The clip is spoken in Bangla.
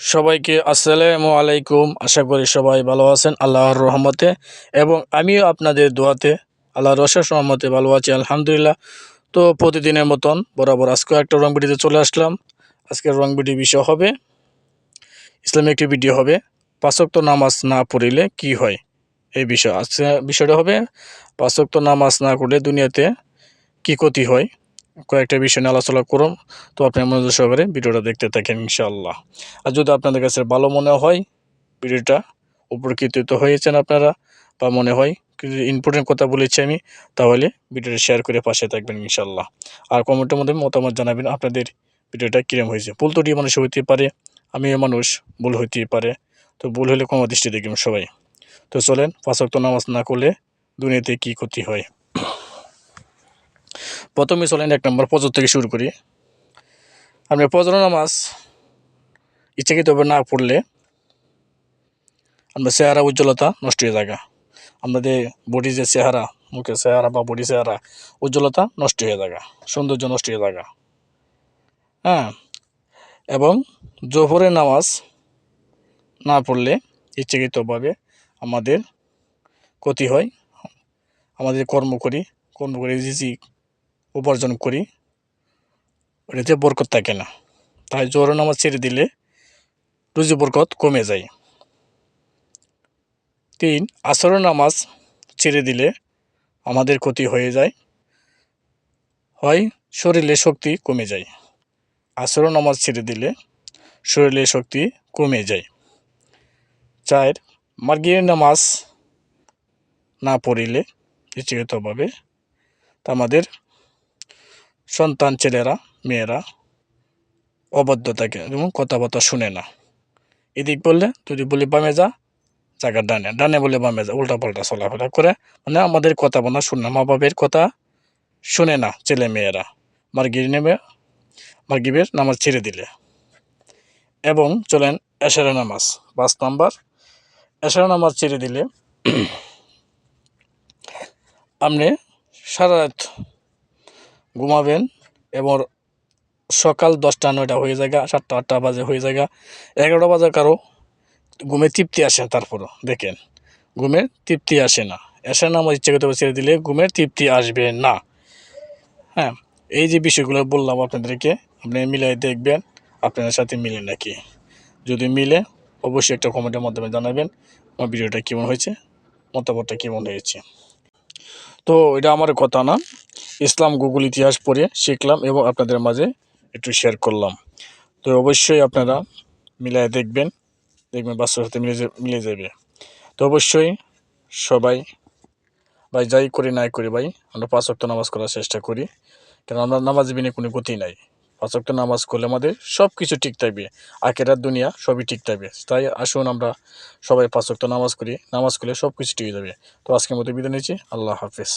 সবাইকে আসসালামু আলাইকুম। আশা করি সবাই ভালো আছেন, আল্লাহর রহমতে। এবং আমিও আপনাদের দোয়াতে, আল্লাহর রশেষ রহমতে ভালো আছি, আলহামদুলিল্লাহ। তো প্রতিদিনের মতন বরাবর আজকে একটা রং ভিডিওতে চলে আসলাম। আজকের রং ভিডিও বিষয় হবে ইসলামিক একটি ভিডিও হবে পাঁচক্ত নামাজ না পড়িলে কি হয়? এই বিষয় আজকে বিষয়টা হবে পাঁচক্ত নামাজ না করলে দুনিয়াতে কি ক্ষতি হয়? কয়েকটা বিষয় নিয়ে আলোচনা করুন। তো আপনি মনোযোগ সহকারে ভিডিওটা দেখতে থাকেন, ইনশাআল্লাহ। আর যদি আপনাদের কাছে ভালো মনে হয় ভিডিওটা, উপকৃত হয়েছেন আপনারা বা মনে হয় কিছু ইম্পর্টেন্ট কথা বলেছি আমি, তাহলে ভিডিওটা শেয়ার করে পাশে থাকবেন, ইনশাআল্লাহ। আর কমেন্টের মধ্যে মতামত জানাবেন আপনাদের ভিডিওটা কিরম হয়েছে। ভুল তো মানুষ হইতে পারে, আমিও মানুষ, ভুল হইতেই পারে। তো ভুল হলে কমা দৃষ্টি দেখবেন সবাই। তো চলেন পাঁচক্ত নামাজ না করলে দুনিয়াতে কি ক্ষতি হয়? প্রথমে চলেন এক নম্বর পজর থেকে শুরু করি। আপনি পজর নামাজ ইচ্ছাকৃতভাবে না পড়লে আমরা চেহারা উজ্জ্বলতা নষ্ট হয়ে যাগা আমাদের বডি যে চেহারা মুখের চেহারা বা বডি চেহারা উজ্জ্বলতা নষ্ট হয়ে যাগা সৌন্দর্য নষ্ট হয়ে যাগা হ্যাঁ এবং জোহরের নামাজ না পড়লে ইচ্ছাকৃতভাবে আমাদের ক্ষতি হয়। আমাদের কর্ম করি কর্ম করে রিজিক উপার্জন করি ওটাতে বরকত থাকে না। তাই জোহর নামাজ ছেড়ে দিলে রুজি বরকত কমে যায়। তিন আসর নামাজ ছেড়ে দিলে আমাদের ক্ষতি হয়ে যায়। হয়, শরীরে শক্তি কমে যায়। আসর নামাজ ছেড়ে দিলে শরীরে শক্তি কমে যায়। চার মার্গির নামাজ না পড়িলে তা আমাদের সন্তান ছেলেরা, মেয়েরা অবাধ্য থাকে এবং কথাবার্তা শুনে না। এদিক বললে যদি বলি বামে যা জায়গার ডানে। ডানে বলে বামে যা উল্টা পাল্টা চলাফেরা করে। মানে আমাদের কথা বলা শুনে না মা বাবের কথা শুনে না ছেলে মেয়েরা। মার্গির নেমে মার্গিবের নামাজ ছেড়ে দিলে। এবং চলেন এশারা নামাজ, পাঁচ নাম্বার। এশারা নামাজ ছেড়ে দিলে আপনি সারা রাত ঘুমাবেন এবং সকাল দশটা, নয়টা হয়ে যায় সাতটা, আটটা বাজে হয়ে যায় এগারোটা বাজে কারও ঘুমে তৃপ্তি আসে না তারপরও, দেখেন ঘুমের তৃপ্তি আসে না। এসে নামাজ ইচ্ছাকৃত ছেড়ে দিলে ঘুমের তৃপ্তি আসবে না। হ্যাঁ এই যে বিষয়গুলো বললাম আপনাদেরকে, আপনি মিলাই দেখবেন, আপনাদের সাথে মিলে নাকি? যদি মিলে, অবশ্যই একটা কমেন্টের মাধ্যমে জানাবেন, আমার ভিডিওটা কেমন হয়েছে, মতামতটা কেমন হয়েছে। তো এটা আমার কথা না ইসলাম গুগল ইতিহাস পড়ে শিখলাম এবং আপনাদের মাঝে একটু শেয়ার করলাম। তো অবশ্যই আপনারা মিলায় দেখবেন দেখবেন বাচ্চার সাথে মিলে মিলে যাবে। তো অবশ্যই সবাই, ভাই যাই করি নাই করি ভাই, আমরা পাঁচ অক্ট নামাজ করার চেষ্টা করি। কারণ আমরা নামাজ বিনে কোনো গতি নাই। পাঁচ অক্ট নামাজ করলে আমাদের সব কিছু ঠিক থাকবে আখেরার দুনিয়া সবই ঠিক থাকবে। তাই আসুন আমরা সবাই পাঁচ অক্ট নামাজ করি, নামাজ করলে সব কিছু ঠিক যাবে। তো আজকের মতো বিদায় নিচ্ছি, আল্লাহ হাফিজ।